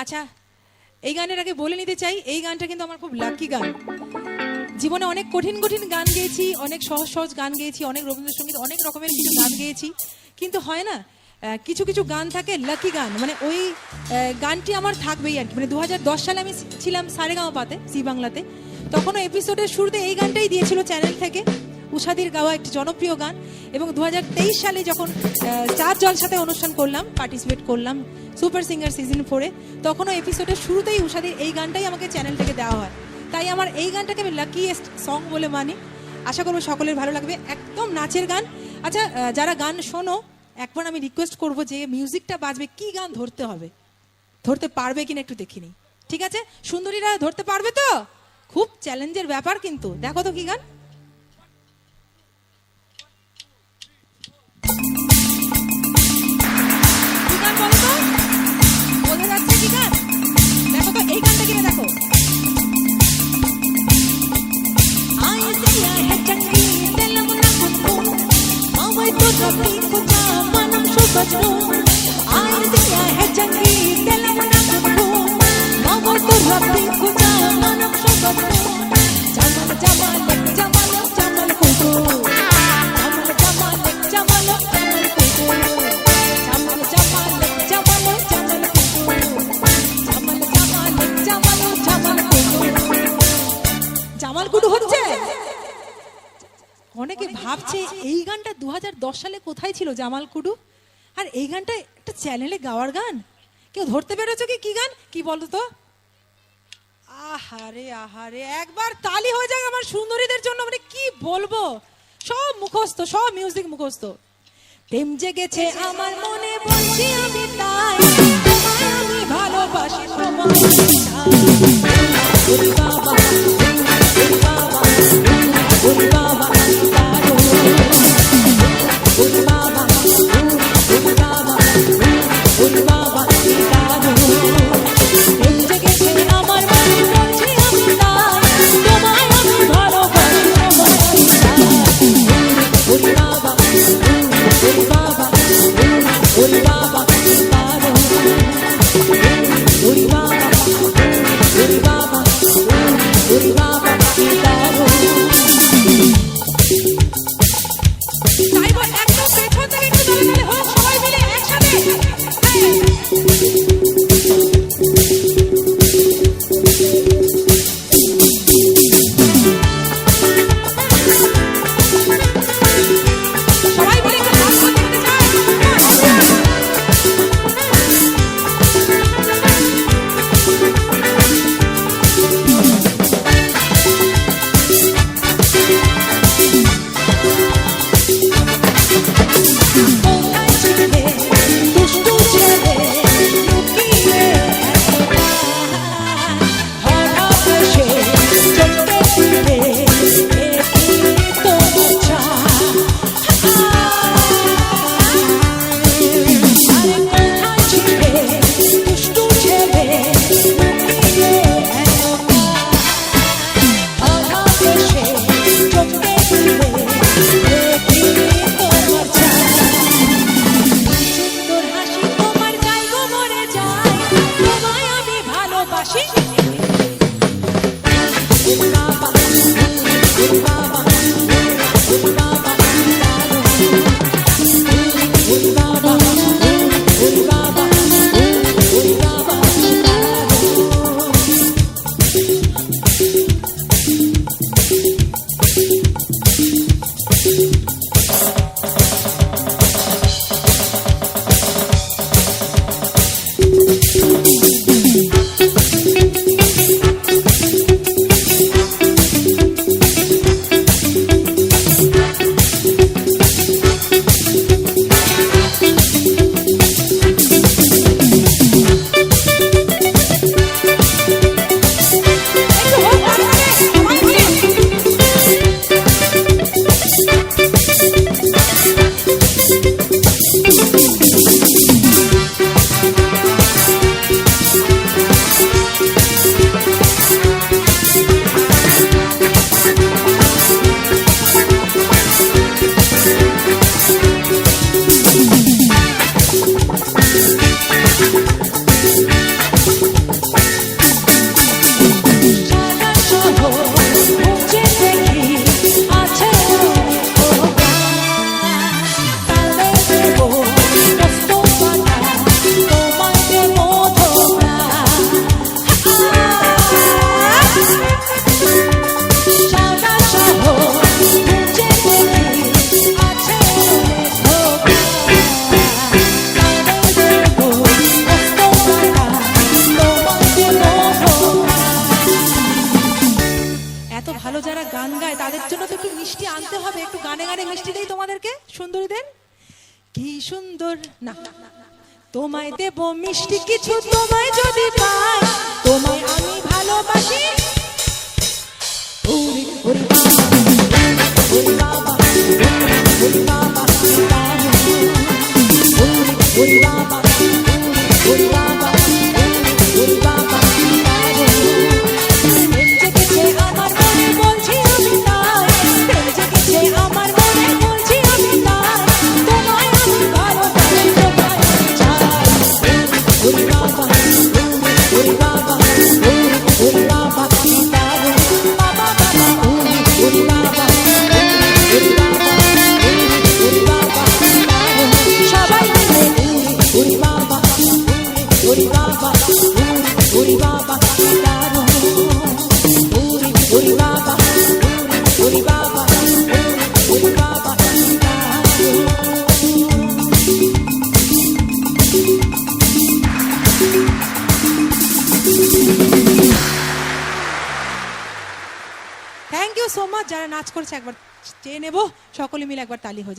আচ্ছা এই গানের আগে বলে নিতে চাই, এই গানটা কিন্তু আমার খুব লাকি গান। জীবনে অনেক কঠিন কঠিন গান গেয়েছি, অনেক সহজ সহজ গান গেয়েছি, অনেক রবীন্দ্রসঙ্গীত, অনেক রকমের কিছু গান গেয়েছি। কিন্তু হয় না কিছু কিছু গান থাকে লাকি গান মানে ওই গানটি আমার থাকবেই আর কি। মানে দু হাজার দশ সালে আমি ছিলাম সারেগাঁও পাতে সি বাংলাতে। তখনও এপিসোডের শুরুতে এই গানটাই দিয়েছিল চ্যানেল থেকে। উষাদির গাওয়া একটি জনপ্রিয় গান এবং দু হাজার তেইশ সালে যখন চার জলসাতে অনুষ্ঠান করলাম পার্টিসিপেট করলাম সুপার সিঙ্গার সিজন ফোরে তখনও এপিসোডের শুরুতেই উষাদির এই গানটাই আমাকে চ্যানেল থেকে দেওয়া হয়। তাই আমার এই গানটাকে আমি লাকিয়েস্ট সং বলে মানি। আশা করব সকলের ভালো লাগবে। একদম নাচের গান। আচ্ছা যারা গান শোনো, একবার আমি রিকোয়েস্ট করব যে মিউজিকটা বাজবে, কি গান ধরতে হবে? ধরতে পারবে কিনা একটু দেখিনি ঠিক আছে? সুন্দরীরা ধরতে পারবে তো? খুব চ্যালেঞ্জের ব্যাপার কিন্তু। দেখো তো কি গান। ভাবছে এই গানটা দু হাজার দশ সালে কোথায় ছিল জামাল কুডু আর এই গানটা একটা চ্যানেলে গাওয়ার গান? কেউ ধরতে পেরেছ কি কি গান? কি বলো তো? আহারে আহারে, একবার তালি হয়ে যাক আমার সুন্দরীদের জন্য মানে কি বলব? সব মুখস্থ, সব মিউজিক মুখস্থ। প্রেম জেগেছে আমার মনে, বলছি আমি তাই। আমি ভালোবাসি তোমায়। বাবা। গান গায়, তাদের জন্য তো একটু মিষ্টি আনতে হবে, একটু গানে গানে মিষ্টি দেই তোমাদেরকে সুন্দরী দেন কি সুন্দর, না তোমায় দেব মিষ্টি কিছু, তোমায় যদি পাই, তোমায় আমি ভালোবাসি। বাবা বাবা বাবা থ্যাংক ইউ সো মাচ যারা নাচ করছে, একবার চেয়ে নেব সকলে মিলে একবার তালি হয়ে।